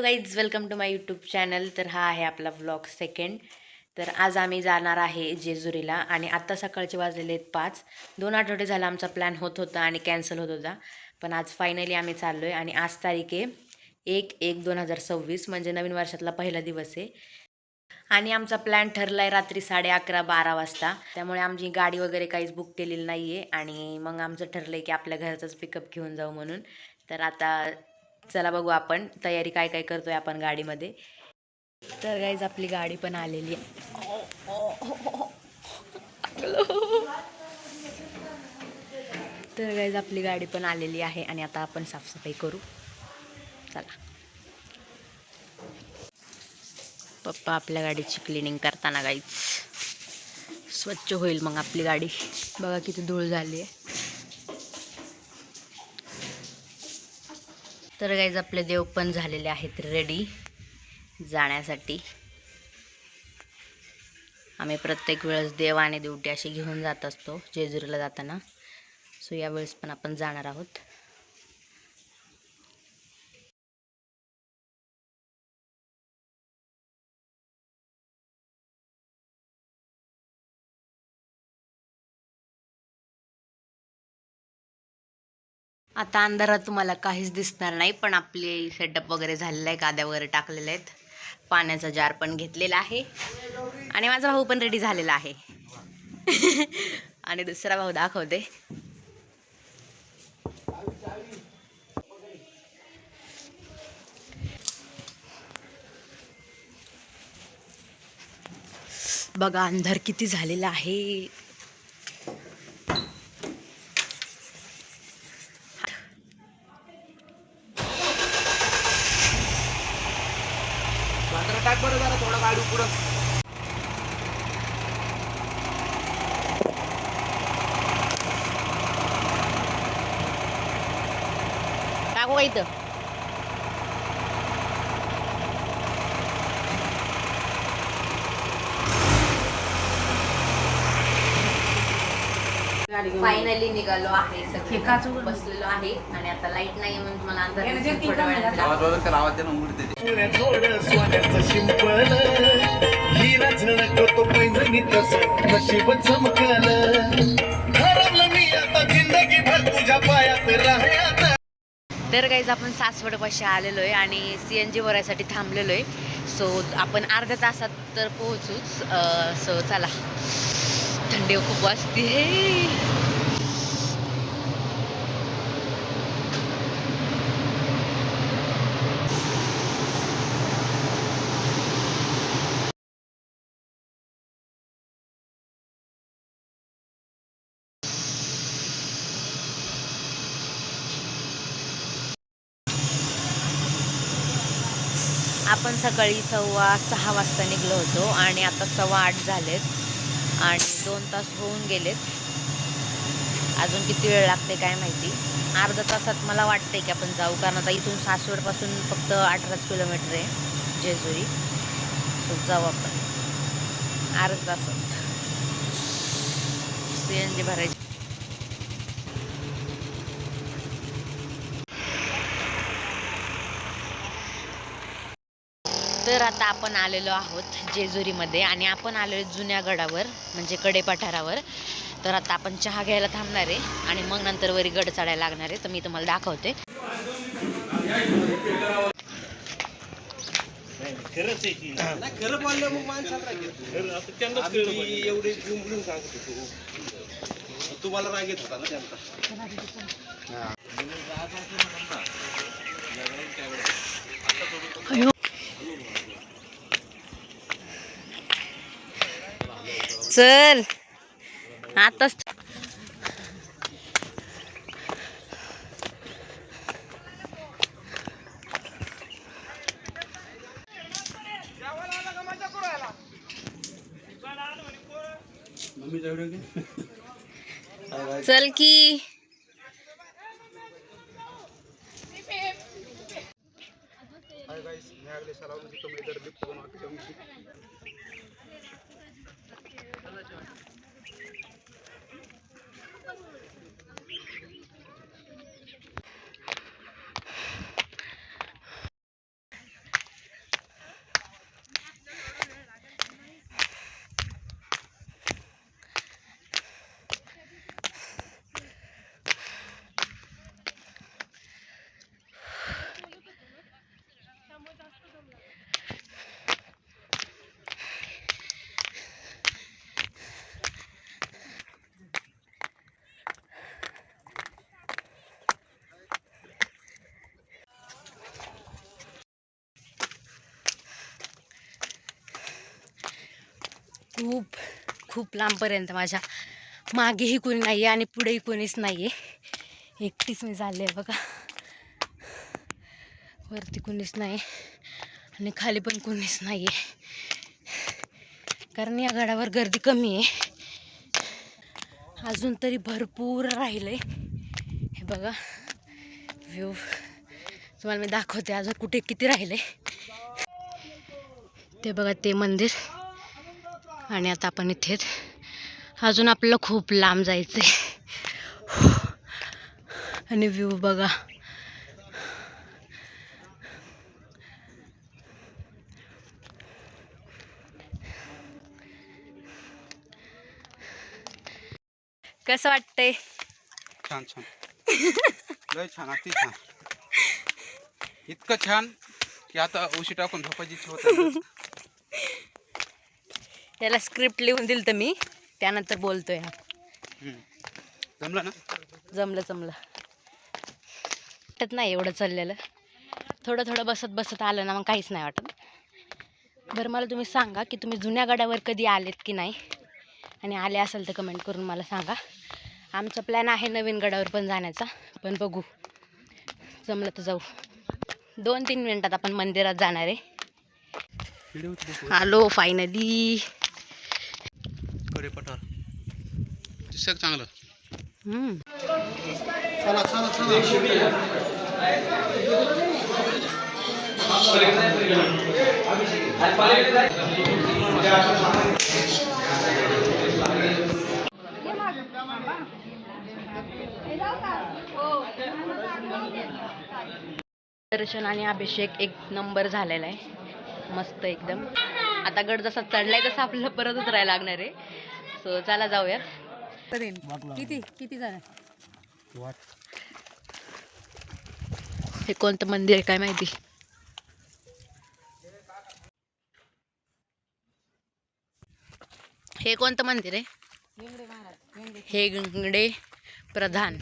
Hello guys welcome to my YouTube channel. तर हा आहे आपला व्लॉग सेकंड तर आज आम्ही जाणार आहे जेजुरीला आणि आत्ता सकाळचे वाजलेले आहेत पाच. दोन आठवडे झाला आमचा प्लॅन होत होता आणि कॅन्सल होत होता. पण आज फायनली आम्ही चाललो आहे आणि आज तारीख आहे एक एक दोन हजार सव्वीस म्हणजे नवीन वर्षातला पहिला दिवस आहे. आणि आमचा प्लॅन ठरला आहे रात्री साडे अकरा बारा वाजता. त्यामुळे आमची गाडी वगैरे काहीच बुक केलेली नाही आहे आणि मग आमचं ठरलं आहे की आपल्या घरचंच पिकअप घेऊन जाऊ म्हणून. तर आता चला बघू आपण तयारी काय काय करतोय आपण गाडीमध्ये. तर गाईज आपली गाडी पण आलेली आहे. तर गाईज आपली गाडी पण आलेली आहे आणि आता आपण साफसफाई करू. चला. पप्पा आपल्या गाडीची क्लिनिंग करताना गाईज स्वच्छ होईल मग आपली गाडी. बघा किती धूळ झाली आहे तर गाईज आपले देव पण झालेले आहेत रेडी जाण्यासाठी. आम्ही प्रत्येक वेळेस देव आणि देवटी अशी घेऊन जात असतो जेजुरीला जाताना. सो यावेळेस पण आपण जाणार आहोत. आता अंधारात तुम्हाला काहीच दिसणार नाही पण आपले सेटअप वगैरे झालेलं आहे गाद्या वगैरे टाकलेल्या आहेत. पाण्याचा जार पण घेतलेला आहे. आणि माझा भाऊ पण रेडी झालेला आहे. आणि दुसरा भाऊ दाखवते. बघा अंधार किती झालेला आहे. टाक बरं जरा थोडा गाडी पुढं? टाकू का इथं? फायनली निघालो आहे सगळे. बसलेलो आहे आणि आता लाइट नाही म्हणून. आवाज आवाज दे ना उघडते ते शिंपल हिरा झळकतो पैंजणी तस. नशीब चमकल. ठरवलं मी आता जिंदगी भर तुझ्या पायात राहत तर काहीच आपण सासवडपाशी आलेलो आहे आणि सी एन जी भरायसाठी थांबलेलो आहे. सो आपण अर्ध्या तासात तर पोहोचूच. सो चला. थंडी खूप वाजते. आपण सकाळी सव्वा सहा वाजता निघलो होतो आणि आता सव्वा आठ झालेत आणि दोन तास होऊन गेलेत. अजून किती वेळ लागते काय माहिती? अर्धा तासात मला वाटते की आपण जाऊ कारण आता इथून सासवडपासून फक्त अठराच किलोमीटर आहे जेजुरी. सो जाऊ आपण. अर्धा तासात. सी एन जी भरायची. तर आता आपण आलेलो आहोत जेजुरीमध्ये आणि आपण आलेलो जुन्या गडावर म्हणजे कडे पठारावर तर आता आपण चहा घ्यायला थांबणार आहे आणि मग नंतर वरी गड चढायला लागणार आहे. तर मी तुम्हाला दाखवते. नाही खरं बोललं मग माणसाला राग चल. आताच चल की. हाय गाइस मैं अगले साल आऊंगी तो मेरे जाऊंगी खूप लांबपर्यंत माझ्या मागेही कोणी नाही आहे आणि पुढेही कोणीच नाही आहे एकटीच मी चालले आहे बघा. वरती कोणीच नाही आणि खाली पण कोणीच नाही आहे कारण या गडावर गर्दी कमी आहे. अजून तरी भरपूर राहिलं आहे हे बघा. व्ह्यू तुम्हाला मी दाखवते अजून कुठे किती राहिले. ते बघा ते मंदिर. आणि आता आपण इथेच अजून आपल्याला खूप लांब जायचं आहे आणि व्ह्यू बघा. कसं वाटतंय? छान छान. लय छान अति छान. इतकं छान की आता उशी टाकून झोपायची होत याला स्क्रिप्ट लिहून दिलं तर मी. त्यानंतर बोलतोय हा. जमलं ना? जमलं जमलं. वाटत नाही एवढं चाललेलं. थोडं थोडं बसत बसत आलं ना मग काहीच नाही वाटत. बरं मला तुम्ही सांगा की तुम्ही जुन्या गडावर कधी आलेत की नाही? आणि आले असेल तर कमेंट करून मला सांगा. आमचा प्लॅन आहे नवीन गडावर पण जाण्याचा. पण बघू. जमलं तर जाऊ. दोन तीन मिनटात आपण मंदिरात जाणार आहे. व्हिडिओ आलो पठार दिसत चांगलं. दर्शन आणि अभिषेक एक नंबर झालेला आहे. मस्त एकदम. आता गड जसा चढलाय तसा आपल्याला परतच राहायला लागणार आहे. सो चला जाऊयात किती? किती हे कोणतं मंदिर आहे काय माहिती? हे कोणतं मंदिर आहे? हे गंगडे प्रधान.